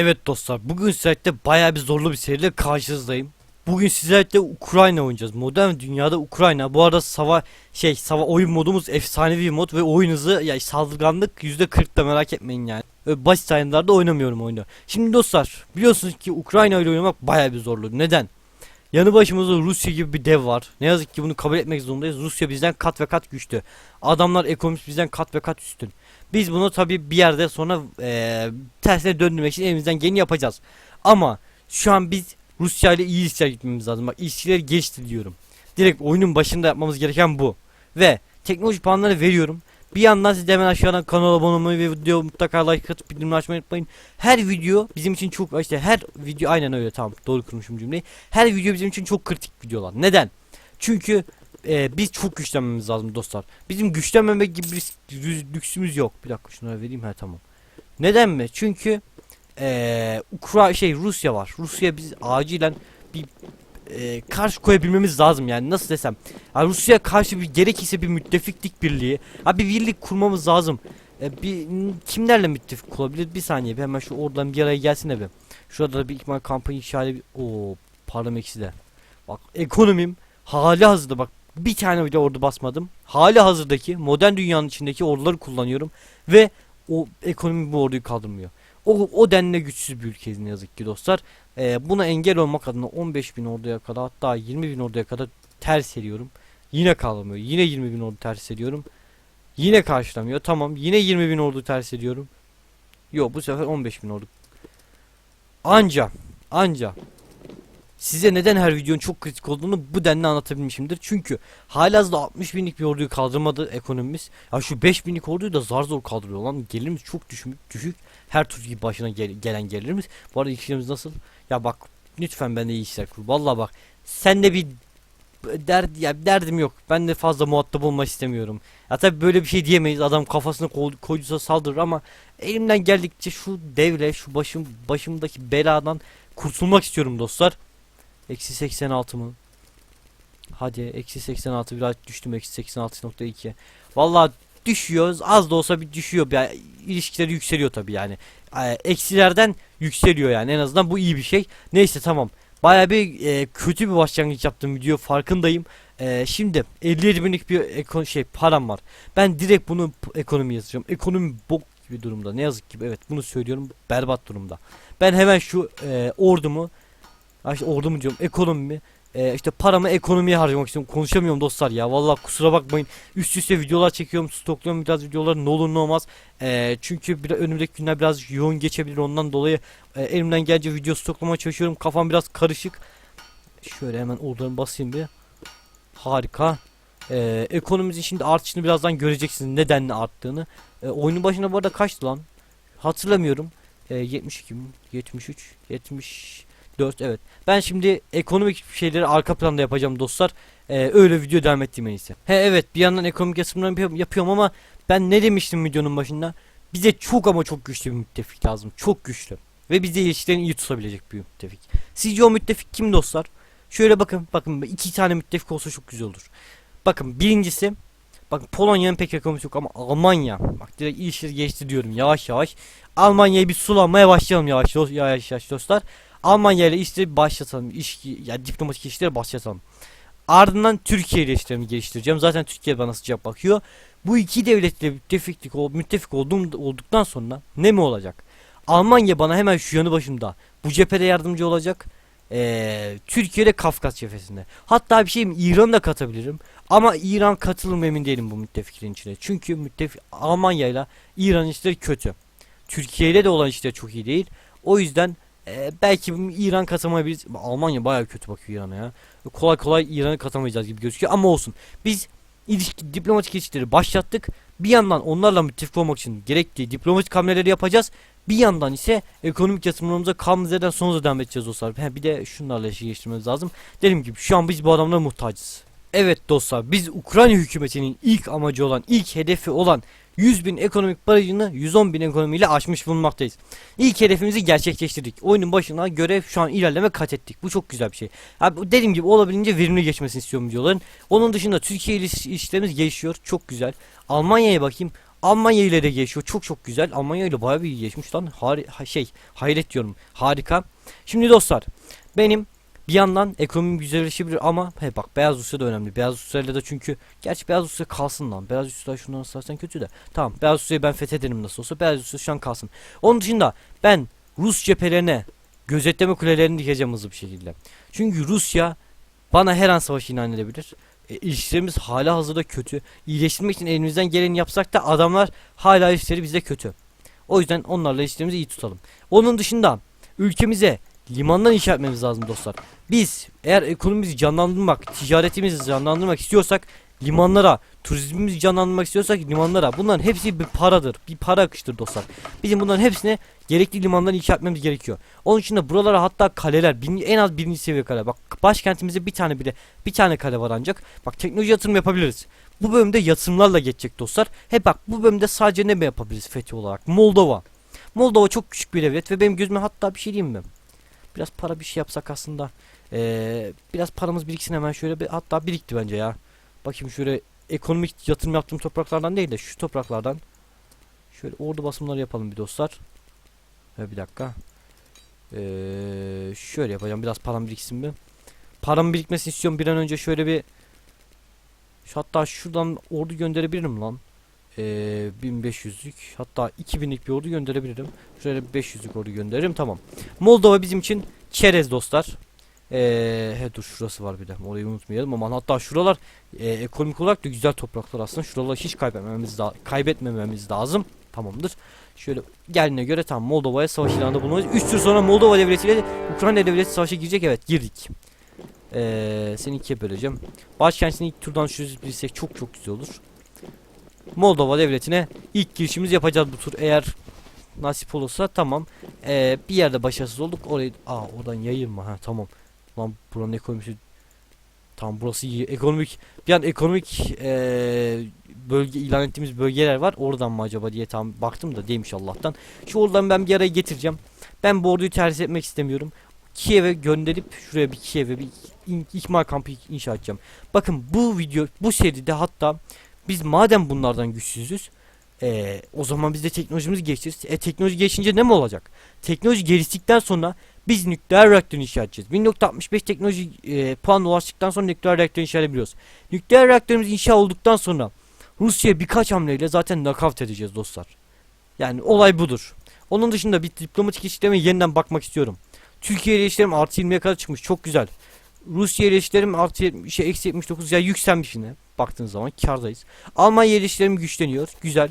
Evet dostlar bugün sizlerle bayağı bir zorlu bir seriyle karşınızdayım. Bugün sizlerle Ukrayna oynayacağız. Modern dünyada Ukrayna. Bu arada sava şey sava oyun modumuz efsanevi bir mod ve oyun hızı ya saldırganlık %40 da merak etmeyin yani. Öyle basit oyunlarda oynamıyorum oyunu. Şimdi dostlar biliyorsunuz ki Ukrayna ile oynamak bayağı bir zorlu. Neden? Yanı başımızda Rusya gibi bir dev var. Ne yazık ki bunu kabul etmek zorundayız. Rusya bizden kat ve kat güçlü. Adamlar ekonomist bizden kat ve kat üstün. Biz bunu tabi bir yerde sonra eee tersine döndürmek için elimizden geleni yapacağız. Ama şu an biz Rusya ile iyi ilişkiler gitmemiz lazım. Bak ilişkileri geçti diyorum. Direkt oyunun başında yapmamız gereken bu. Ve teknoloji puanları veriyorum. Bir yandan siz de hemen aşağıdan kanala abone olmayı ve video mutlaka like atıp bildirimleri açmayı unutmayın. Her video bizim için çok işte her video aynen öyle tamam doğru kurmuşum cümleyi. Her video bizim için çok kritik videolar. Neden? Çünkü e, biz çok güçlenmemiz lazım dostlar. Bizim güçlenmemek gibi bir lü- lüksümüz yok. Bir dakika şunları vereyim ha tamam. Neden mi? Çünkü e, Ukra şey Rusya var. Rusya biz acilen bir e, karşı koyabilmemiz lazım yani nasıl desem. Ha, Rusya'ya karşı bir gerekirse bir müttefiklik birliği. Ha bir birlik kurmamız lazım. E, bir kimlerle müttefik olabilir? Bir saniye bir hemen şu oradan bir araya gelsin bir. Şurada da bir ihtimal kampanya işareti bir... Oo pardon eksi de. Bak ekonomim hali hazırda bak bir tane bile ordu basmadım. Hali hazırdaki modern dünyanın içindeki orduları kullanıyorum ve o ekonomi bu orduyu kaldırmıyor. O, o denli güçsüz bir ülkeyiz ne yazık ki dostlar. Ee, buna engel olmak adına 15 bin orduya kadar hatta 20 bin orduya kadar ters ediyorum. Yine kaldırmıyor. Yine 20 bin ordu ters ediyorum. Yine karşılamıyor. Tamam. Yine 20 bin ordu ters ediyorum. Yok bu sefer 15 bin ordu. Anca. Anca. Size neden her videonun çok kritik olduğunu bu denli anlatabilmişimdir. Çünkü halihazırda 60 binlik bir orduyu kaldırmadı ekonomimiz. Ya şu 5 binlik orduyu da zar zor kaldırıyor lan. Gelirimiz çok düşük. düşük. Her tur gibi başına gel- gelen gelirimiz. Bu arada ilişkilerimiz nasıl? Ya bak lütfen ben de iyi işler kur. Vallahi bak sen de bir derd ya derdim yok. Ben de fazla muhatap olmak istemiyorum. Ya tabi böyle bir şey diyemeyiz. Adam kafasına koy, koyduysa saldırır ama elimden geldikçe şu devle şu başım başımdaki beladan kurtulmak istiyorum dostlar. Eksi 86 mı? Hadi eksi 86 biraz düştüm eksi 86.2. Vallahi düşüyoruz az da olsa bir düşüyor. Yani ilişkileri yükseliyor tabi yani. Ee, eksilerden yükseliyor yani en azından bu iyi bir şey. Neyse tamam. Baya bir e, kötü bir başlangıç yaptım video farkındayım. E, şimdi 57 binlik bir ekon şey param var. Ben direkt bunu ekonomi yazacağım. Ekonomi bok gibi durumda. Ne yazık ki evet bunu söylüyorum berbat durumda. Ben hemen şu e, ordumu Ha işte ordumu diyorum ekonomimi e, işte paramı ekonomiye harcamak istiyorum. Konuşamıyorum dostlar ya. Vallahi kusura bakmayın. Üst üste videolar çekiyorum. Stokluyorum biraz videoları ne olur ne olmaz. E, çünkü bir, önümüzdeki günler biraz yoğun geçebilir. Ondan dolayı e, elimden gelince video stoklamaya çalışıyorum. Kafam biraz karışık. Şöyle hemen ordularımı basayım bir. Harika. E, ekonomimizin şimdi artışını birazdan göreceksiniz. Nedenle arttığını. E, oyunun başında bu arada kaçtı lan? Hatırlamıyorum. E, 72 mi? 73 74 evet. Ben şimdi ekonomik şeyleri arka planda yapacağım dostlar. Ee, öyle video devam ettiğim en iyisi. He evet bir yandan ekonomik yatırımlarını yapıyorum- ama ben ne demiştim videonun başında? Bize çok ama çok güçlü bir müttefik lazım. Çok güçlü. Ve bize ilişkilerini iyi tutabilecek bir müttefik. Sizce o müttefik kim dostlar? Şöyle bakın bakın iki tane müttefik olsa çok güzel olur. Bakın birincisi Bakın Polonya'nın pek ekonomisi yok ama Almanya. Bak direkt ilişkileri geçti diyorum yavaş yavaş. Almanya'yı bir sulanmaya başlayalım yavaş yavaş, yavaş dostlar. Almanya ile işte başlatalım. İlişki, ya diplomatik ilişkileri başlatalım. Ardından Türkiye ile ilişkilerimi geliştireceğim. Zaten Türkiye bana sıcak bakıyor. Bu iki devletle müttefiklik, ol- müttefik olduğum, olduktan sonra ne mi olacak? Almanya bana hemen şu yanı başımda. Bu cephede yardımcı olacak. Ee, Türkiye'de Kafkas cephesinde. Hatta bir şeyim İran'ı da katabilirim. Ama İran katılır mı emin değilim bu müttefiklerin içine. Çünkü müttefik Almanya ile İran işleri kötü. Türkiye ile de olan işler çok iyi değil. O yüzden e, belki İran katamayabiliriz. Almanya bayağı kötü bakıyor İran'a ya. Kolay kolay İran'ı katamayacağız gibi gözüküyor ama olsun. Biz ilişki, diplomatik ilişkileri başlattık. Bir yandan onlarla müttefik olmak için gerektiği diplomatik hamleleri yapacağız. Bir yandan ise ekonomik yatırımlarımıza kaldığımız yerden sonra devam edeceğiz dostlar. He, bir de şunlarla işi geçirmemiz lazım. Dediğim gibi şu an biz bu adamlara muhtacız. Evet dostlar biz Ukrayna hükümetinin ilk amacı olan ilk hedefi olan 100 bin ekonomik barajını 110 bin ekonomiyle aşmış bulunmaktayız. İlk hedefimizi gerçekleştirdik. Oyunun başına göre şu an ilerleme kat ettik. Bu çok güzel bir şey. Abi dediğim gibi olabildiğince verimli geçmesini istiyorum videoların. Onun dışında Türkiye ile iş- ilişkilerimiz gelişiyor. Çok güzel. Almanya'ya bakayım. Almanya ile de geçiyor. Çok çok güzel. Almanya ile bayağı bir geçmiş lan. Hari ha- şey hayret diyorum. Harika. Şimdi dostlar benim bir yandan ekonomim güzelleşebilir ama he bak Beyaz Rusya da önemli. Beyaz Rusya'yla da çünkü gerçi Beyaz Rusya kalsın lan. Beyaz Rusya şundan ısrarsan kötü de. Tamam Beyaz Rusya'yı ben fethederim nasıl olsa. Beyaz Rusya şu an kalsın. Onun dışında ben Rus cephelerine gözetleme kulelerini dikeceğim hızlı bir şekilde. Çünkü Rusya bana her an savaş ilan edebilir. E, ilişkilerimiz hala hazırda kötü. İyileştirmek için elimizden geleni yapsak da adamlar hala ilişkileri bizde kötü. O yüzden onlarla ilişkilerimizi iyi tutalım. Onun dışında ülkemize limandan inşa etmemiz lazım dostlar. Biz eğer ekonomimizi canlandırmak, ticaretimizi canlandırmak istiyorsak limanlara, turizmimizi canlandırmak istiyorsak limanlara bunların hepsi bir paradır. Bir para akıştır dostlar. Bizim bunların hepsine gerekli limandan inşa etmemiz gerekiyor. Onun için de buralara hatta kaleler, en az birinci seviye kale. Bak başkentimizde bir tane bile bir tane kale var ancak. Bak teknoloji yatırım yapabiliriz. Bu bölümde yatırımlarla geçecek dostlar. He bak bu bölümde sadece ne yapabiliriz fethi olarak? Moldova. Moldova çok küçük bir devlet ve benim gözüme hatta bir şey diyeyim mi? Biraz para bir şey yapsak aslında. Ee, biraz paramız biriksin hemen şöyle bir hatta birikti bence ya. Bakayım şöyle ekonomik yatırım yaptığım topraklardan değil de şu topraklardan. Şöyle ordu basımları yapalım bir dostlar. Ee, bir dakika. Ee, şöyle yapacağım biraz param biriksin bir. Param birikmesini istiyorum bir an önce şöyle bir hatta şuradan ordu gönderebilirim lan. Ee, 1500'lük hatta 2000'lik bir ordu gönderebilirim. Şöyle 500'lük ordu gönderirim tamam. Moldova bizim için çerez dostlar. Ee, he dur şurası var bir de orayı unutmayalım aman. Hatta şuralar e, ekonomik olarak da güzel topraklar aslında. Şuraları hiç kaybetmememiz da kaybetmememiz lazım. Tamamdır. Şöyle geldiğine göre tam Moldova'ya savaş ilanında bulunmalıyız 3 tur sonra Moldova devletiyle Ukrayna devleti savaşa girecek. Evet girdik. Ee, seni ikiye böleceğim. Başkentini ilk turdan çözebilirsek çok çok güzel olur Moldova devletine ilk girişimizi yapacağız bu tur eğer nasip olursa. Tamam. Ee, bir yerde başarısız olduk. Orayı aa oradan yayılma ha tamam. Lan buranın ekonomisi tam burası iyi. Ekonomik bir an ekonomik eee, bölge ilan ettiğimiz bölgeler var. Oradan mı acaba diye tam baktım da değilmiş Allah'tan. Şu oradan ben bir araya getireceğim. Ben bu orduyu tercih etmek istemiyorum. Kiev'e gönderip şuraya bir Kiev'e bir ikmal kampı inşa edeceğim. Bakın bu video bu seride hatta biz madem bunlardan güçsüzüz eee, o zaman biz de teknolojimizi geliştiririz e teknoloji gelişince ne mi olacak teknoloji geliştikten sonra biz nükleer reaktör inşa edeceğiz. 1.65 teknoloji e, puan ulaştıktan sonra nükleer reaktör inşa edebiliyoruz. Nükleer reaktörümüz inşa olduktan sonra Rusya'ya birkaç hamleyle zaten nakavt edeceğiz dostlar. Yani olay budur. Onun dışında bir diplomatik ilişkilerime yeniden bakmak istiyorum. Türkiye ile ilişkilerim artı 20'ye kadar çıkmış. Çok güzel. Rusya ile artı 70, şey, eksi 79 ya yükselmiş yine. Baktığınız zaman kardayız. Almanya ile güçleniyor. Güzel.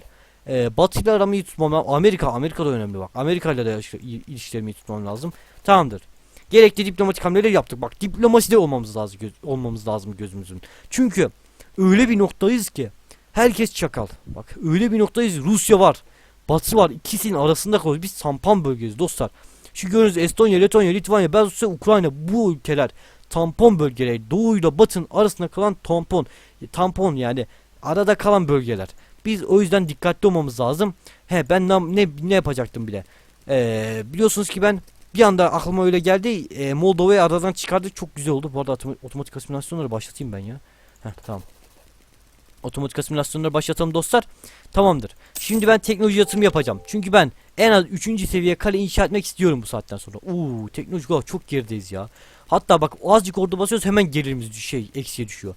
Ee, Batı ile aramı iyi tutmam lazım. Amerika, Amerika da önemli bak. Amerika ile de ilişki- ilişkilerimi iyi tutmam lazım. Tamamdır. Gerekli diplomatik hamleleri yaptık. Bak diplomaside olmamız lazım göz, olmamız lazım gözümüzün. Çünkü öyle bir noktayız ki herkes çakal. Bak öyle bir noktayız. Rusya var. Batı var. İkisinin arasında kalıyoruz. Biz sampan bölgeyiz dostlar. Şu gördüğünüz Estonya, Letonya, Litvanya, Belarusya, Ukrayna bu ülkeler tampon bölgeleri. Doğuyla batın arasında kalan tampon. Tampon yani arada kalan bölgeler. Biz o yüzden dikkatli olmamız lazım. He ben ne ne, yapacaktım bile. Ee, biliyorsunuz ki ben bir anda aklıma öyle geldi. E, Moldova'yı aradan çıkardık. Çok güzel oldu. Bu arada otom- otomatik asimilasyonları başlatayım ben ya. Heh, tamam. Otomatik asimilasyonları başlatalım dostlar. Tamamdır. Şimdi ben teknoloji yatırım yapacağım. Çünkü ben en az 3. seviye kale inşa etmek istiyorum bu saatten sonra. Uuu teknolojik olarak çok gerideyiz ya. Hatta bak azıcık orada basıyoruz hemen gerilimiz düş- şey eksiye düşüyor.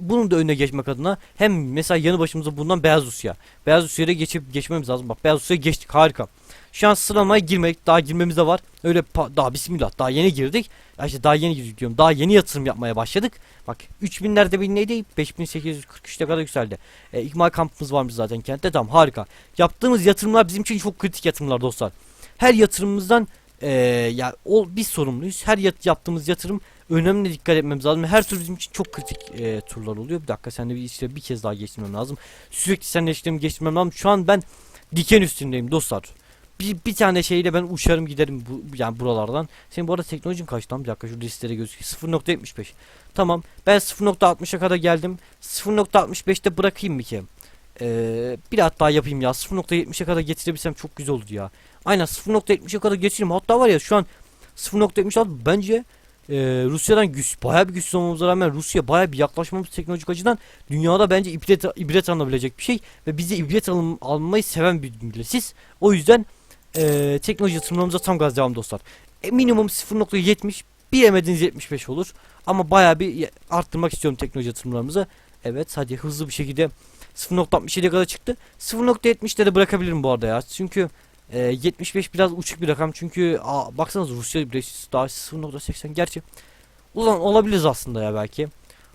Bunun da önüne geçmek adına hem mesela yanı başımıza bulunan Beyaz Rusya. Beyaz Rusya'ya geçip geçmemiz lazım. Bak Beyaz Rusya'ya geçtik harika. Şu an sıralamaya girmedik. Daha girmemiz de var. Öyle daha bismillah. Daha yeni girdik. Ya işte daha yeni girdik diyorum. Daha yeni yatırım yapmaya başladık. Bak 3000'lerde bir neydi? 5843'te kadar yükseldi. E, ikmal kampımız varmış zaten kentte. Tamam harika. Yaptığımız yatırımlar bizim için çok kritik yatırımlar dostlar. Her yatırımımızdan e, ya o biz sorumluyuz. Her yat- yaptığımız yatırım önemli dikkat etmemiz lazım. Her tur bizim için çok kritik e, turlar oluyor. Bir dakika sen de bir işte bir kez daha geçirmem lazım. Sürekli seninle işlerimi geçirmem lazım. Şu an ben diken üstündeyim dostlar. Bir, bir tane şeyle ben uçarım giderim bu, yani buralardan. Senin bu arada teknolojin kaç lan? Bir dakika şu listelere gözüküyor. 0.75. Tamam. Ben 0.60'a kadar geldim. 0.65'te bırakayım bir ki. Ee, bir hatta yapayım ya. 0.70'e kadar getirebilsem çok güzel olur ya. Aynen 0.70'e kadar getireyim. Hatta var ya şu an 0.76 bence e, Rusya'dan güç, bayağı bir güçsüz olmamıza rağmen Rusya bayağı bir yaklaşmamız teknolojik açıdan dünyada bence ibret, ibret alınabilecek bir şey ve bizi ibret alın, almayı seven bir milletiz. O yüzden e, teknoloji yatırımlarımıza tam gaz devam dostlar. E, minimum 0.70 bilemediniz 75 olur. Ama bayağı bir arttırmak istiyorum teknoloji yatırımlarımızı. Evet hadi hızlı bir şekilde 0.67'ye kadar çıktı. 0.70'de de bırakabilirim bu arada ya. Çünkü e, 75 biraz uçuk bir rakam. Çünkü aa, baksanıza Rusya bile daha 0.80 gerçi. Ulan olabiliriz aslında ya belki.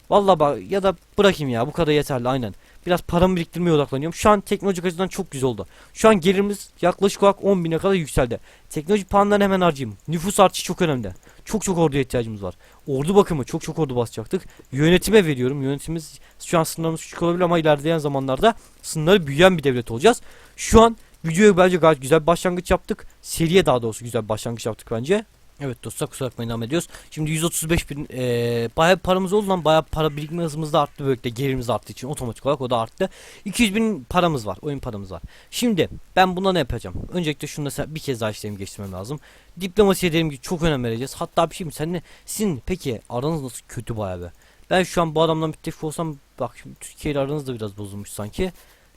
Vallahi bak ya da bırakayım ya bu kadar yeterli aynen. Biraz paramı biriktirmeye odaklanıyorum. Şu an teknolojik açıdan çok güzel oldu. Şu an gelirimiz yaklaşık olarak 10 bine kadar yükseldi. Teknoloji puanlarını hemen harcayayım. Nüfus artışı çok önemli. Çok çok orduya ihtiyacımız var. Ordu bakımı çok çok ordu basacaktık. Yönetime veriyorum. Yönetimimiz şu an sınırlarımız küçük olabilir ama ilerleyen zamanlarda sınırları büyüyen bir devlet olacağız. Şu an videoya bence gayet güzel bir başlangıç yaptık. Seriye daha doğrusu güzel bir başlangıç yaptık bence. Evet dostlar kusura bakmayın devam ediyoruz. Şimdi 135 bin eee bayağı paramız oldu lan bayağı para birikme hızımız da arttı böylelikle gelirimiz arttığı için otomatik olarak o da arttı. 200 bin paramız var oyun paramız var. Şimdi ben buna ne yapacağım? Öncelikle şunu da bir kez daha işlemi geçirmem lazım. Diplomasiye dediğim gibi çok önem vereceğiz. Hatta bir şey mi seninle sizin peki aranız nasıl kötü bayağı be. Ben şu an bu adamdan müttefik olsam bak şimdi Türkiye ile aranız da biraz bozulmuş sanki.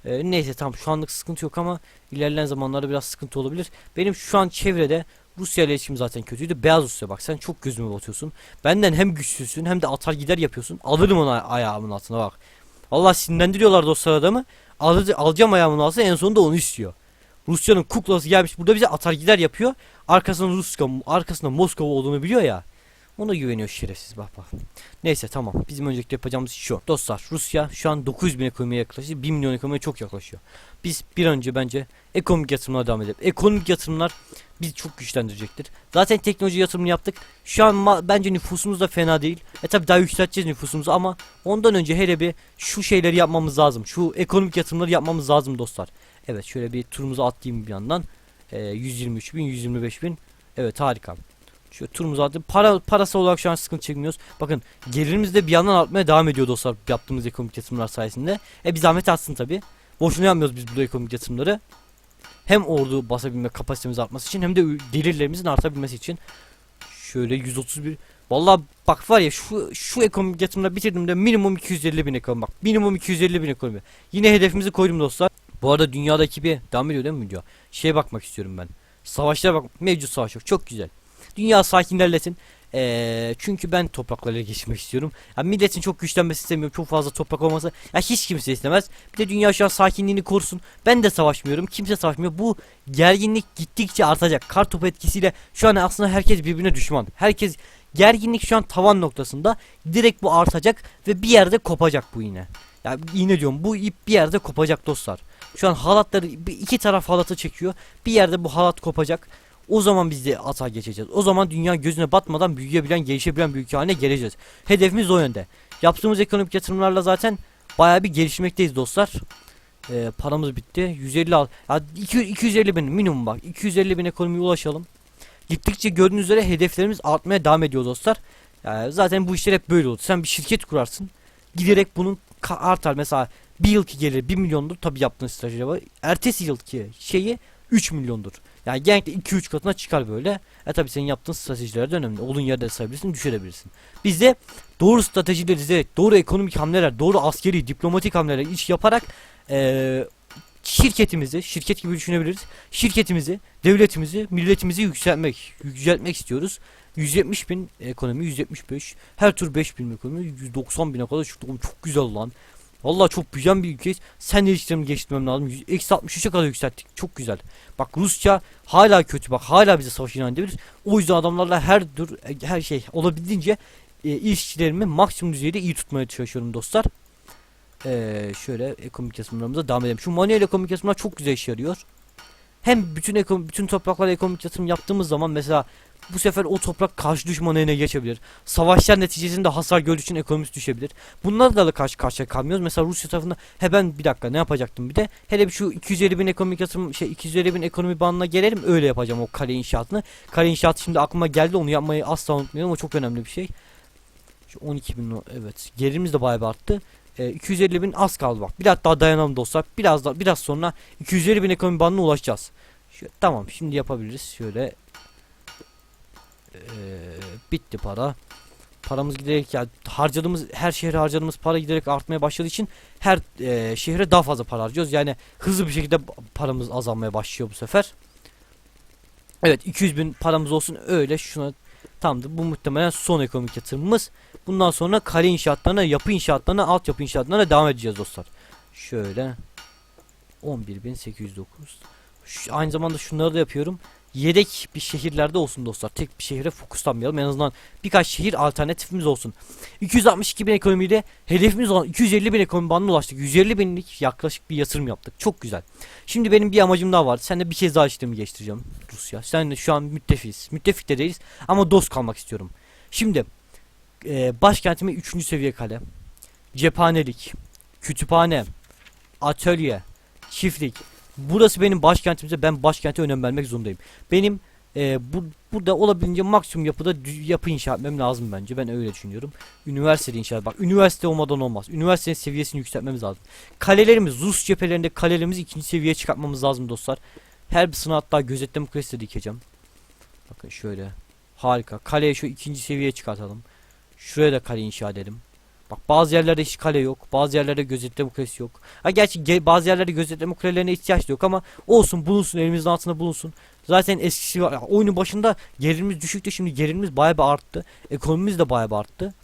Eee, neyse tamam şu anlık sıkıntı yok ama ilerleyen zamanlarda biraz sıkıntı olabilir. Benim şu an çevrede Rusya ile ilişkim zaten kötüydü. Beyaz Rusya bak sen çok gözüme batıyorsun. Benden hem güçsüzsün hem de atar gider yapıyorsun. Alırım onu ay- ayağımın altına bak. Allah sinirlendiriyorlar dostlar adamı. Al alacağım ayağımın altına en sonunda onu istiyor. Rusya'nın kuklası gelmiş burada bize atar gider yapıyor. Arkasında Ruska, arkasında Moskova olduğunu biliyor ya. Ona güveniyor şerefsiz bak bak. Neyse tamam. Bizim öncelikle yapacağımız şu. Dostlar Rusya şu an 900 bin ekonomiye yaklaşıyor. 1 milyon ekonomiye çok yaklaşıyor. Biz bir önce bence ekonomik yatırımlara devam edelim. Ekonomik yatırımlar bizi çok güçlendirecektir. Zaten teknoloji yatırımını yaptık. Şu an bence nüfusumuz da fena değil. E tabi daha yükselteceğiz nüfusumuzu ama ondan önce hele bir şu şeyleri yapmamız lazım. Şu ekonomik yatırımları yapmamız lazım dostlar. Evet şöyle bir turumuzu atlayayım bir yandan. E, 123 bin, 125 bin. Evet harika. Şu turumuzu attık. Para, parası olarak şu an sıkıntı çekmiyoruz. Bakın gelirimiz de bir yandan artmaya devam ediyor dostlar yaptığımız ekonomik yatırımlar sayesinde. E bir zahmet artsın tabi. Boşuna yapmıyoruz biz bu ekonomik yatırımları. Hem ordu basabilme kapasitemiz artması için hem de gelirlerimizin artabilmesi için. Şöyle 131. Vallahi bak var ya şu şu ekonomik yatırımları bitirdiğimde minimum 250 bin ekonomi bak. Minimum 250 bin ekonomi. Yine hedefimizi koydum dostlar. Bu arada dünyadaki bir devam ediyor değil mi video? Şeye bakmak istiyorum ben. Savaşlara bak. Mevcut savaş yok. Çok güzel. Dünya sakin ilerlesin. Ee, çünkü ben topraklara geçmek istiyorum. Ya milletin çok güçlenmesi istemiyorum. Çok fazla toprak olması. Ya hiç kimse istemez. Bir de dünya şu an sakinliğini korusun. Ben de savaşmıyorum. Kimse savaşmıyor. Bu gerginlik gittikçe artacak. Kar topu etkisiyle şu an aslında herkes birbirine düşman. Herkes gerginlik şu an tavan noktasında. Direkt bu artacak ve bir yerde kopacak bu yine. Ya yine diyorum bu ip bir yerde kopacak dostlar. Şu an halatları iki taraf halatı çekiyor. Bir yerde bu halat kopacak. O zaman biz de ata geçeceğiz. O zaman dünya gözüne batmadan büyüyebilen, gelişebilen bir ülke haline geleceğiz. Hedefimiz o yönde. Yaptığımız ekonomik yatırımlarla zaten bayağı bir gelişmekteyiz dostlar. Ee, paramız bitti. 150 al. Ya 200, 250 bin minimum bak. 250 bin ekonomiye ulaşalım. Gittikçe gördüğünüz üzere hedeflerimiz artmaya devam ediyor dostlar. Yani zaten bu işler hep böyle olur. Sen bir şirket kurarsın. Giderek bunun artar. Mesela bir yılki gelir 1 milyondur. Tabi yaptığın strateji var. Ertesi yılki şeyi 3 milyondur. Yani genellikle 2-3 katına çıkar böyle. E tabi senin yaptığın stratejiler de önemli. Olduğun yerde sayabilirsin, düşürebilirsin. Biz de doğru stratejileri izleyerek, doğru ekonomik hamleler, doğru askeri, diplomatik hamleler iş yaparak eee, şirketimizi, şirket gibi düşünebiliriz. Şirketimizi, devletimizi, milletimizi yükseltmek, yüceltmek istiyoruz. 170 bin ekonomi, 175, her tur 5 bin ekonomi, 190 bine kadar çıktı. Oğlum çok güzel lan. Vallahi çok büyüyen bir ülkeyiz. Sen de geçtirmem lazım. Eksi 63'e kadar yükselttik. Çok güzel. Bak Rusya hala kötü bak. Hala bize savaş ilan edebilir. O yüzden adamlarla her dur her şey olabildiğince e, ilişkilerimi maksimum düzeyde iyi tutmaya çalışıyorum dostlar. Ee, şöyle ekonomik yatırımlarımıza devam edelim. Şu manuel ekonomik yatırımlar çok güzel işe yarıyor. Hem bütün ekonomi, bütün topraklara ekonomik yatırım yaptığımız zaman mesela bu sefer o toprak karşı düşman eline geçebilir. Savaşlar neticesinde hasar gördüğü için ekonomisi düşebilir. Bunlarla da karşı karşıya kalmıyoruz. Mesela Rusya tarafında he ben bir dakika ne yapacaktım bir de hele bir şu 250 bin ekonomik yatırım şey 250 bin ekonomi bandına gelelim öyle yapacağım o kale inşaatını. Kale inşaatı şimdi aklıma geldi onu yapmayı asla unutmayalım o çok önemli bir şey. Şu 12 bin evet gelirimiz de bayağı bir arttı. Ee, 250 bin az kaldı bak. Biraz daha dayanalım dostlar. Biraz daha biraz sonra 250 bin ekonomi bandına ulaşacağız. Şu, tamam şimdi yapabiliriz. Şöyle bitti para. Paramız giderek ya harcadığımız her şehre harcadığımız para giderek artmaya başladığı için her e, şehre daha fazla para harcıyoruz. Yani hızlı bir şekilde paramız azalmaya başlıyor bu sefer. Evet 200 bin paramız olsun öyle şuna tamamdır. Bu muhtemelen son ekonomik yatırımımız. Bundan sonra kale inşaatlarına, yapı inşaatlarına, altyapı inşaatlarına devam edeceğiz dostlar. Şöyle 11.809 Şu, Aynı zamanda şunları da yapıyorum. Yedek bir şehirlerde olsun dostlar. Tek bir şehre fokuslanmayalım. En azından birkaç şehir alternatifimiz olsun. 262 bin ekonomiyle hedefimiz olan 250 bin ekonomi bandına ulaştık. 150 binlik yaklaşık bir yatırım yaptık. Çok güzel. Şimdi benim bir amacım daha var. Sen de bir kez daha işlemi geçtireceğim Rusya. Sen de şu an müttefiyiz. Müttefik de değiliz ama dost kalmak istiyorum. Şimdi e, başkentime 3. seviye kale. Cephanelik. Kütüphane. Atölye. Çiftlik. Burası benim başkentimse ben başkente önem vermek zorundayım. Benim e, bu, burada olabildiğince maksimum yapıda yapı inşa etmem lazım bence. Ben öyle düşünüyorum. Üniversite inşa bak üniversite olmadan olmaz. Üniversitenin seviyesini yükseltmemiz lazım. Kalelerimiz Rus cephelerinde kalelerimizi ikinci seviyeye çıkartmamız lazım dostlar. Her bir sınıf hatta gözetleme kulesi de dikeceğim. Bakın şöyle. Harika. Kaleye şu ikinci seviyeye çıkartalım. Şuraya da kale inşa edelim. Bak bazı yerlerde hiç kale yok. Bazı yerlerde gözetleme kulesi yok. Ha gerçi ge- bazı yerlerde gözetleme kulelerine ihtiyaç yok ama olsun bulunsun elimizin altında bulunsun. Zaten eskisi var. Oyunun başında gerilimimiz düşüktü şimdi gerilimimiz bayağı bir arttı. Ekonomimiz de bayağı bir arttı.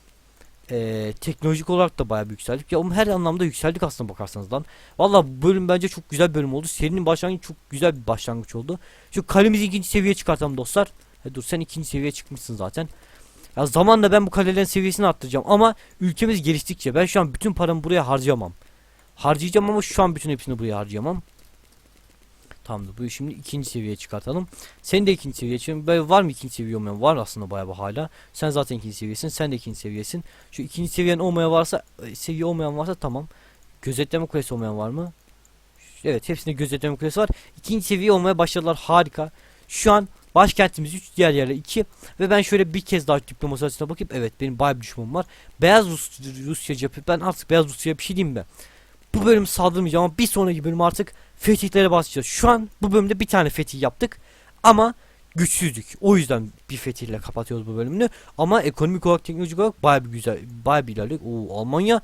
Ee, teknolojik olarak da bayağı bir yükseldik. Ya her anlamda yükseldik aslında bakarsanız lan. Valla bu bölüm bence çok güzel bir bölüm oldu. Serinin başlangıcı çok güzel bir başlangıç oldu. Şu kalemizi ikinci seviyeye çıkartalım dostlar. He dur sen ikinci seviyeye çıkmışsın zaten. Ya zamanla ben bu kalelerin seviyesini arttıracağım ama ülkemiz geliştikçe ben şu an bütün paramı buraya harcayamam. Harcayacağım ama şu an bütün hepsini buraya harcayamam. Tamamdır bu şimdi ikinci seviyeye çıkartalım. Sen de ikinci seviyeye çıkın. Böyle var mı ikinci seviye olmayan? Var aslında bayağı bir hala. Sen zaten ikinci seviyesin. Sen de ikinci seviyesin. Şu ikinci seviyen olmayan varsa e, seviye olmayan varsa tamam. Gözetleme kulesi olmayan var mı? Evet hepsinde gözetleme kulesi var. İkinci seviye olmaya başladılar. Harika. Şu an başkentimiz 3 diğer yerler 2 ve ben şöyle bir kez daha diplomasi açısına bakayım. Evet benim bayağı düşmanım var. Beyaz Rus, Rusya cephe ben artık Beyaz Rusya'ya bir şey diyeyim mi? Bu bölüm saldırmayacağım ama bir sonraki bölüm artık fetihlere başlayacağız. Şu an bu bölümde bir tane fetih yaptık ama güçsüzdük. O yüzden bir fetihle kapatıyoruz bu bölümünü. Ama ekonomik olarak teknolojik olarak bayağı bir güzel bayağı bir ilerliyor. Oo Almanya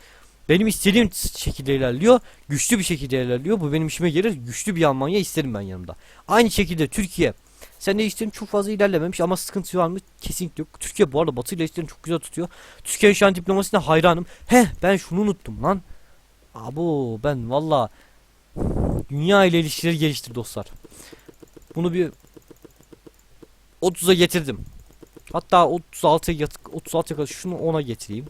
benim istediğim şekilde ilerliyor. Güçlü bir şekilde ilerliyor. Bu benim işime gelir. Güçlü bir Almanya isterim ben yanımda. Aynı şekilde Türkiye sen de işlerin çok fazla ilerlememiş ama sıkıntı var mı? Kesinlikle yok. Türkiye bu arada Batı ile işlerini çok güzel tutuyor. Türkiye'nin şu an diplomasisine hayranım. Heh ben şunu unuttum lan. Abo ben valla dünya ile ilişkileri geliştir dostlar. Bunu bir 30'a getirdim. Hatta 36'ya yat- 36'ya kadar şunu 10'a getireyim.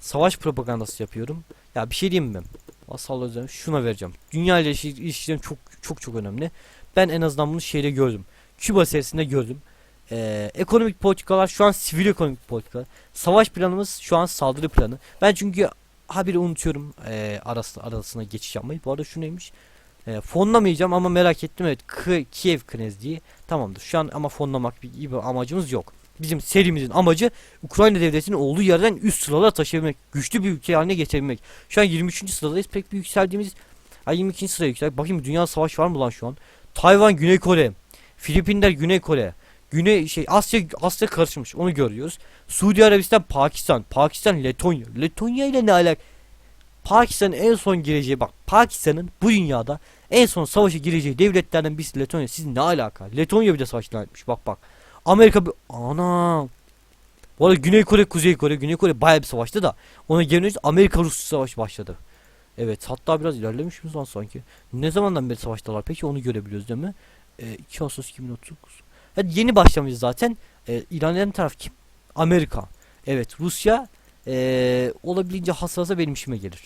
Savaş propagandası yapıyorum. Ya bir şey diyeyim mi? Asal özlem şuna vereceğim. Dünya ile ilişki- ilişkilerim çok çok çok önemli. Ben en azından bunu şeyde gördüm. Küba serisinde gördüm. Ee, ekonomik politikalar şu an sivil ekonomik politikalar. Savaş planımız şu an saldırı planı. Ben çünkü haberi unutuyorum ee, arası, arasına geçiş yapmayı. Bu arada şu neymiş? Ee, fonlamayacağım ama merak ettim evet K- Kiev Knezliği tamamdır. Şu an ama fonlamak bir- gibi amacımız yok. Bizim serimizin amacı Ukrayna devletinin olduğu yerden üst sıralara taşıyabilmek. Güçlü bir ülke haline getirebilmek. Şu an 23. sıradayız. Pek bir yükseldiğimiz Ay 22. sıraya yükseldik. Bakayım dünya savaş var mı lan şu an? Tayvan, Güney Kore. Filipinler, Güney Kore. Güney şey Asya Asya karışmış. Onu görüyoruz. Suudi Arabistan, Pakistan. Pakistan, Letonya. Letonya ile ne alak? Pakistan'ın en son gireceği bak Pakistan'ın bu dünyada en son savaşa gireceği devletlerden birisi Letonya. Siz ne alaka? Letonya bile savaştan etmiş. Bak bak. Amerika bir ana. Bu arada Güney Kore, Kuzey Kore, Güney Kore bayağı bir savaştı da ona geliniz Amerika Rus savaşı başladı. Evet hatta biraz ilerlemiş mi lan sanki? Ne zamandan beri savaştalar peki onu görebiliyoruz değil mi? Ee, 2 Ağustos 2039. Hadi yeni başlamış zaten. Ee, ilerleyen taraf kim? Amerika. Evet Rusya ee, olabildiğince hasarsa benim işime gelir.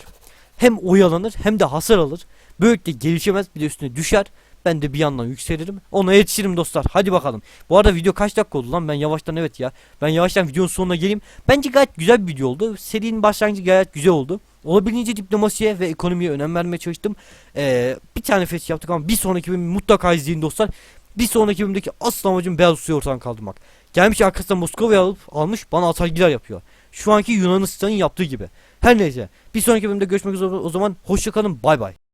Hem oyalanır hem de hasar alır. Böylelikle gelişemez bir de üstüne düşer. Ben de bir yandan yükselirim. Ona yetişirim dostlar. Hadi bakalım. Bu arada video kaç dakika oldu lan? Ben yavaştan evet ya. Ben yavaştan videonun sonuna geleyim. Bence gayet güzel bir video oldu. Serinin başlangıcı gayet güzel oldu. Olabildiğince diplomasiye ve ekonomiye önem vermeye çalıştım. Ee, bir tane fetih yaptık ama bir sonraki bölümü mutlaka izleyin dostlar. Bir sonraki bölümdeki asıl amacım Beyaz Rusya'yı ortadan kaldırmak. Gelmiş arkasından Moskova'yı alıp almış bana atargiler yapıyor. Şu anki Yunanistan'ın yaptığı gibi. Her neyse. Bir sonraki bölümde görüşmek üzere o zaman. Hoşçakalın. Bay bay.